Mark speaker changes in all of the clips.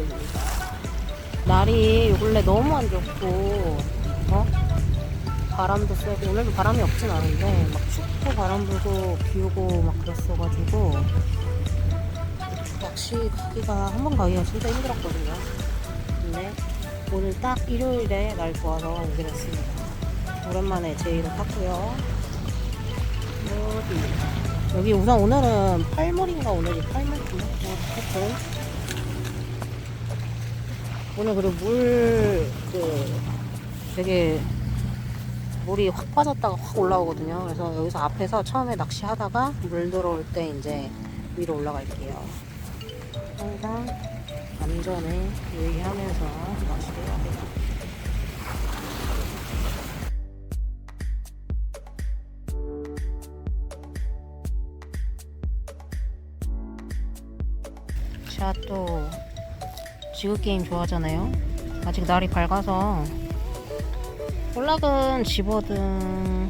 Speaker 1: 지도입니다. 날이 요 근래 너무 안 좋고, 어? 바람도 세고, 오늘도 바람이 없진 않은데, 막 춥고 바람 불고 비 오고 막 그랬어가지고, 낚시 가기가, 한 번 가기가 진짜 힘들었거든요. 근데 오늘 딱 일요일에 날 좋아서 오게 됐습니다. 오랜만에 제이를 탔고요. 어디? 여기 우선 오늘은 팔물인가 오늘이 팔물인가? 뭐, 하여튼. 오늘 그리고 물, 그, 되게 물이 확 빠졌다가 확 올라오거든요. 그래서 여기서 앞에서 처음에 낚시하다가 물 들어올 때 이제 위로 올라갈게요. 항상 안전에 유의하면서 낚시를 해야 돼요. 제가 또 지구 게임 좋아하잖아요. 아직 날이 밝아서 볼락은 집어든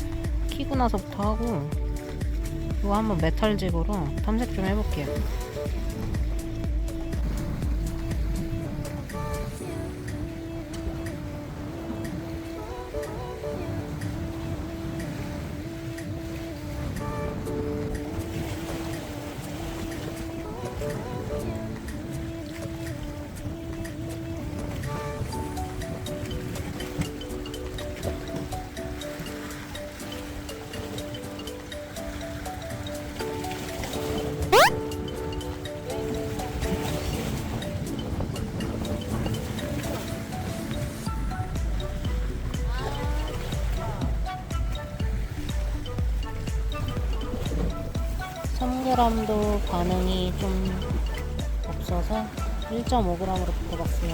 Speaker 1: 키고 나서부터 하고 이거 한번 메탈직으로 탐색 좀 해볼게요. 삼그램도 반응이 좀 없어서 1.5g으로 바꿔봤어요.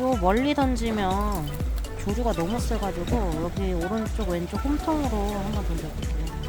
Speaker 1: 요 멀리 던지면 조류가 너무 세가지고 여기 오른쪽 왼쪽 홈통으로 한번 던져볼게요.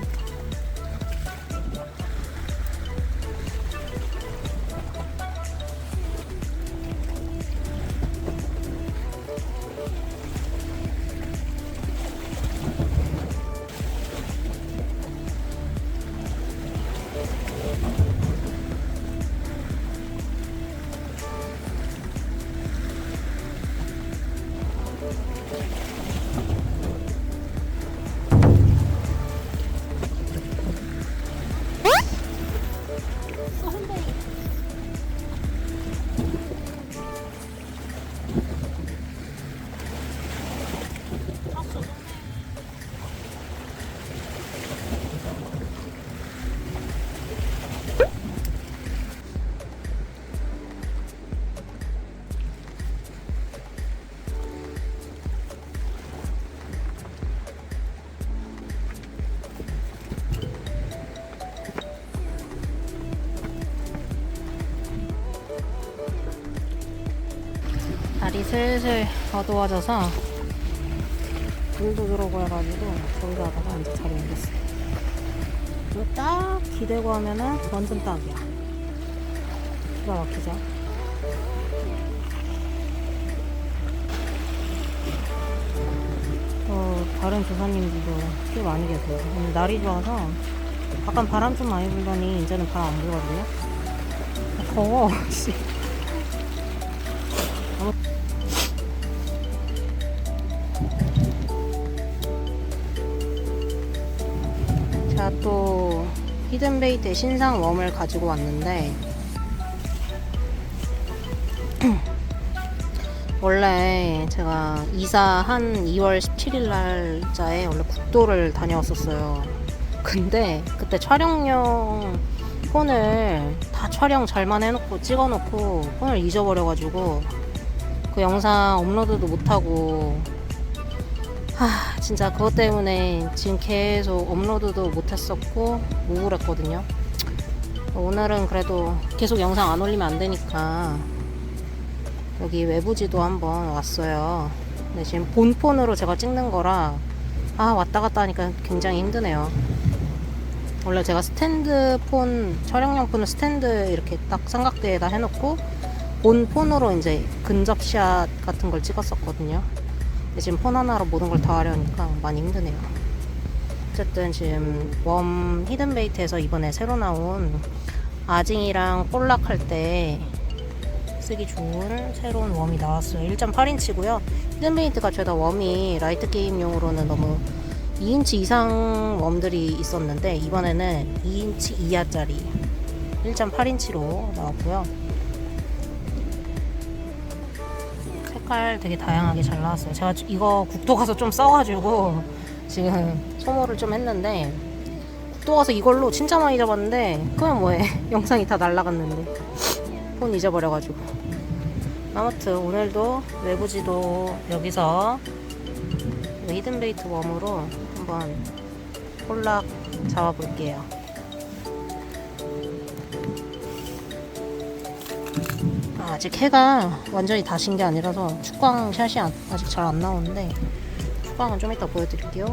Speaker 1: 날이 슬슬 어두워져서 물도 들어오고 해가지고 저기서 하다가 이제 자리 옮겼어요. 이거 딱 기대고 하면은 완전 딱이야. 기가 막히죠? 어, 다른 조사님들도 꽤 많이 계세요. 오늘 날이 좋아서 약간 바람 좀 많이 불더니 이제는 바람 안 불거든요. 아, 더워, 씨. 또 히든베이트의 신상 웜을 가지고 왔는데 원래 제가 이사 한 2월 17일 날짜에 원래 국도를 다녀왔었어요. 근데 그때 촬영용 폰을 다 촬영 잘만 해놓고 찍어놓고 폰을 잊어버려가지고 그 영상 업로드도 못하고 하, 진짜 그것 때문에 지금 계속 업로드도 못했었고 우울했거든요. 오늘은 그래도 계속 영상 안 올리면 안 되니까 여기 외부지도 한번 왔어요. 근데 지금 본폰으로 제가 찍는 거라 아 왔다 갔다 하니까 굉장히 힘드네요. 원래 제가 스탠드폰 촬영용 폰을 스탠드 이렇게 딱 삼각대에다 해놓고 본 폰으로 이제 근접샷 같은 걸 찍었었거든요. 지금 폰 하나로 모든 걸 다 하려니까 많이 힘드네요. 어쨌든 지금 웜 히든베이트에서 이번에 새로 나온 아징이랑 볼락 할 때 쓰기 좋은 새로운 웜이 나왔어요. 1.8인치고요. 히든베이트가 죄다 웜이 라이트 게임용으로는 너무 2인치 이상 웜들이 있었는데 이번에는 2인치 이하짜리 1.8인치로 나왔고요. 색깔 되게 다양하게 잘 나왔어요. 제가 이거 국도 가서 좀 써가지고 지금 소모를 좀 했는데 국도 가서 이걸로 진짜 많이 잡았는데 그냥 뭐해 영상이 다 날라갔는데 폰 잊어버려가지고 아무튼 오늘도 외부 지도 여기서 히든베이트 웜으로 한번 홀락 잡아볼게요. 아, 아직 해가 완전히 다 신 게 아니라서 축광 샷이 안- 아직 잘 안 나오는데 축광은 좀 이따 보여드릴게요.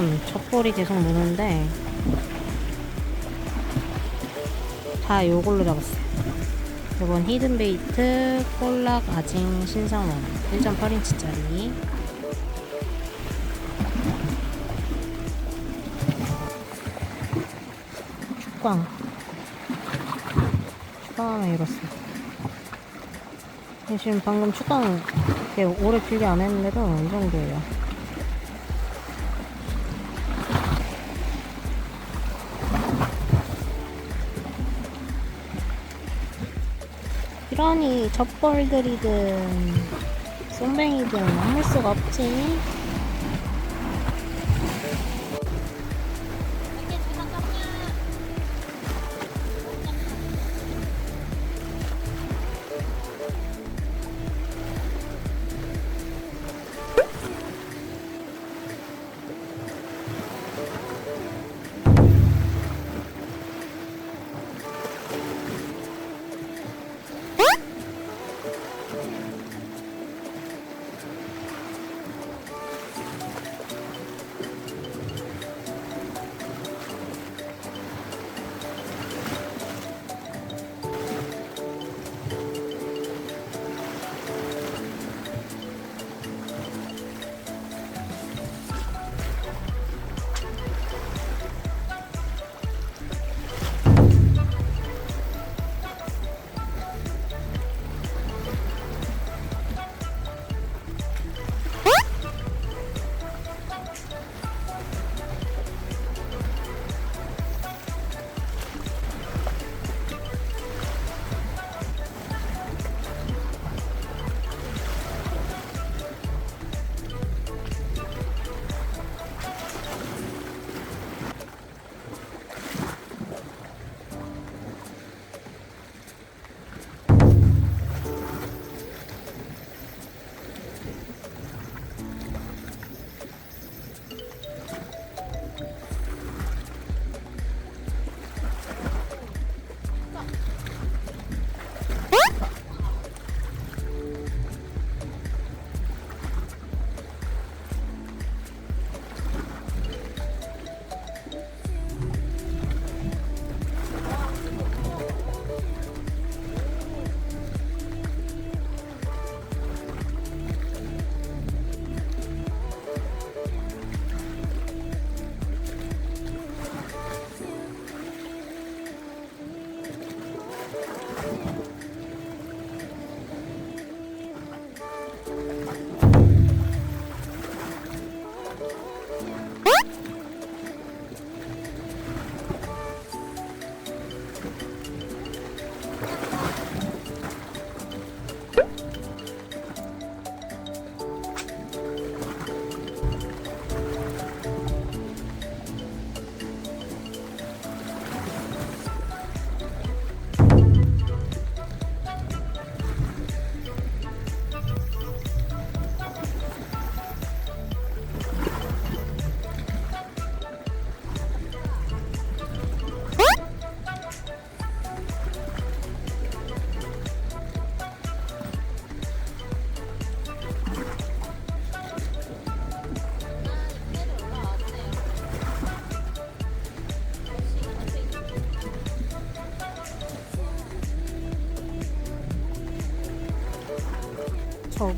Speaker 1: 지금 젖볼이 계속 무는데 다 요걸로 잡았어요. 이건 히든베이트 꼴락 아징 신상원 1.8인치짜리. 축광. 축광 하나 잃었어 지금 방금 축광 오래 길게 안 했는데도 이 정도예요 이러니 젖벌들이든 쏨뱅이든 아무 수가 없지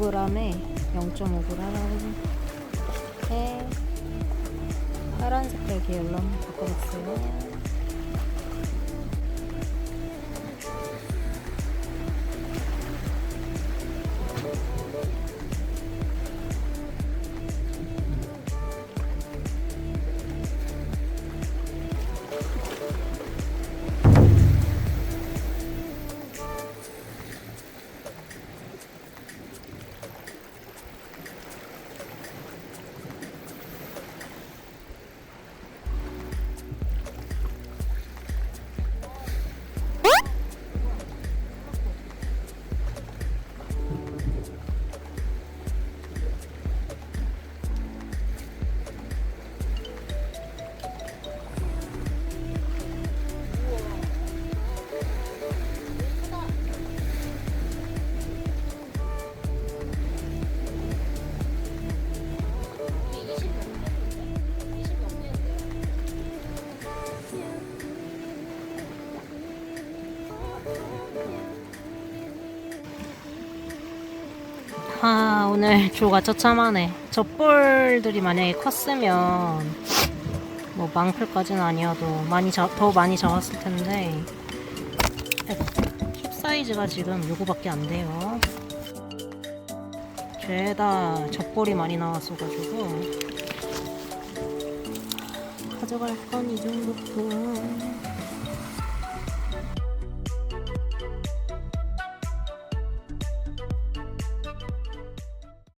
Speaker 1: 저그램에 0.5g 에 파란 색깔 계열로 한번 바꿔봤어요. 오늘 조가 처참하네. 젖볼들이 만약에 컸으면 뭐 망풀까지는 아니어도 많이 잡, 더 많이 잡았을 텐데 힙 사이즈가 지금 요거밖에 안 돼요. 죄다 젖볼이 많이 나왔어가지고 가져갈 건 이 정도고